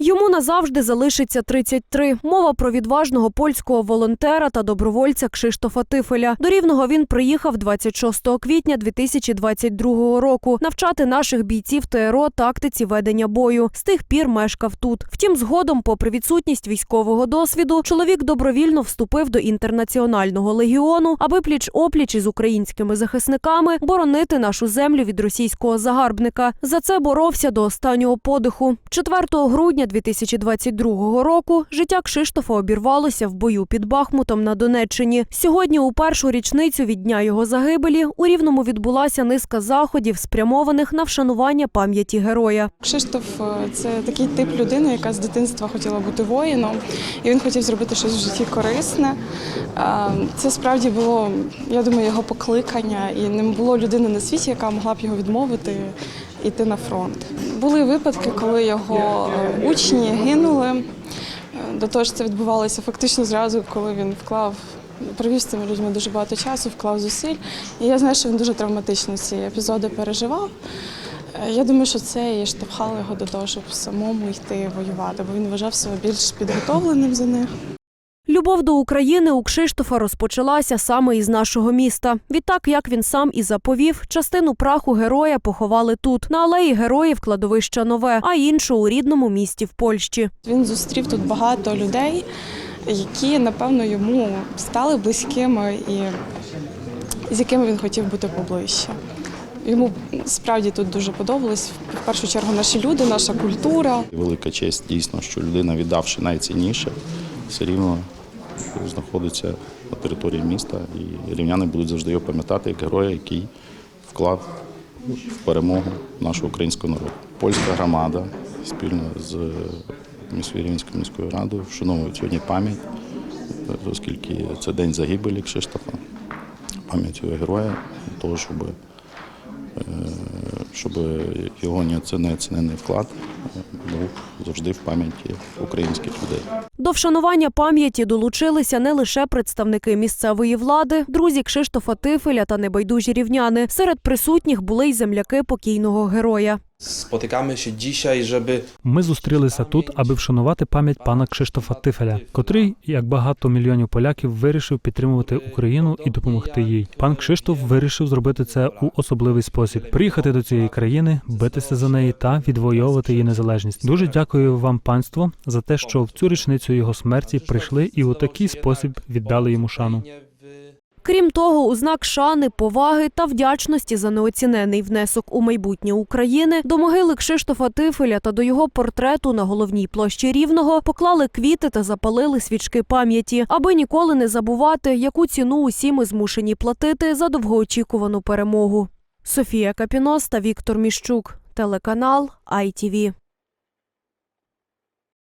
Йому назавжди залишиться 33. Мова про відважного польського волонтера та добровольця Кшиштофа Тифеля. До Рівного він приїхав 26 квітня 2022 року навчати наших бійців ТРО тактиці ведення бою. З тих пір мешкав тут. Втім, згодом, попри відсутність військового досвіду, чоловік добровільно вступив до інтернаціонального легіону, аби пліч опліч із українськими захисниками боронити нашу землю від російського загарбника. За це боровся до останнього подиху. 4 грудня 2022 року життя Кшиштофа обірвалося в бою під Бахмутом на Донеччині. Сьогодні, у першу річницю від дня його загибелі, у Рівному відбулася низка заходів, спрямованих на вшанування пам'яті героя. Кшиштоф е, це такий тип людини, яка з дитинства хотіла бути воїном, і він хотів зробити щось в житті корисне. Е, Це справді було, я думаю, його покликання, і не було людини на світі, яка могла б його відмовити йти на фронт. Були випадки, коли його е, учні гинули. Е, До того ж, це відбувалося фактично зразу, коли він вклав. Провів з цими людьми дуже багато часу, вклав зусиль. І я знаю, що він дуже травматично ці епізоди переживав. Е, Я думаю, що це і штовхало його до того, щоб самому йти воювати, бо він вважав себе більш підготовленим за них. Любов до України у Кшиштофа розпочалася саме із нашого міста. Відтак, як він сам і заповів, частину праху героя поховали тут, на алеї героїв кладовища нове, а іншу у рідному місті в Польщі. Він зустрів тут багато людей, які, напевно, йому стали близькими і з якими він хотів бути поближче. Йому справді тут дуже подобалось. В першу чергу наші люди, наша культура. Велика честь дійсно, що людина, віддавши найцінніше, все рівно знаходиться на території міста, і рівняни будуть завжди його пам'ятати як героя, який вклав в перемогу нашого українського народу. Польська громада спільно з міською Рівненською міською радою вшановують сьогодні пам'ять, оскільки це день загибелі Кшиштофа, пам'ять цього героя, того, щоб е, щоб його неоцінений вклад е, був завжди в пам'яті українських людей. До вшанування пам'яті долучилися не лише представники місцевої влади, друзі Кшиштофа Тифеля та небайдужі рівняни. Серед присутніх були й земляки покійного героя. Się dzisiaj, żeby Ми зустрілися тут, аби вшанувати пам'ять пана Кшиштофа Тифеля, котрий, як багато мільйонів поляків, вирішив підтримувати Україну і допомогти їй. Пан Кшиштоф вирішив зробити це у особливий спосіб: приїхати до цієї країни, битися за неї та відвоювати її незалежність. Дуже дякую вам, панство, за те, що в цю річницю його смерті прийшли і у такий спосіб віддали йому шану. Крім того, у знак шани, поваги та вдячності за неоцінений внесок у майбутнє України до могили Кшиштофа Тифеля та до його портрету на головній площі Рівного поклали квіти та запалили свічки пам'яті, аби ніколи не забувати, яку ціну усі ми змушені платити за довгоочікувану перемогу. Софія Капінос та Віктор Міщук, телеканал ITV.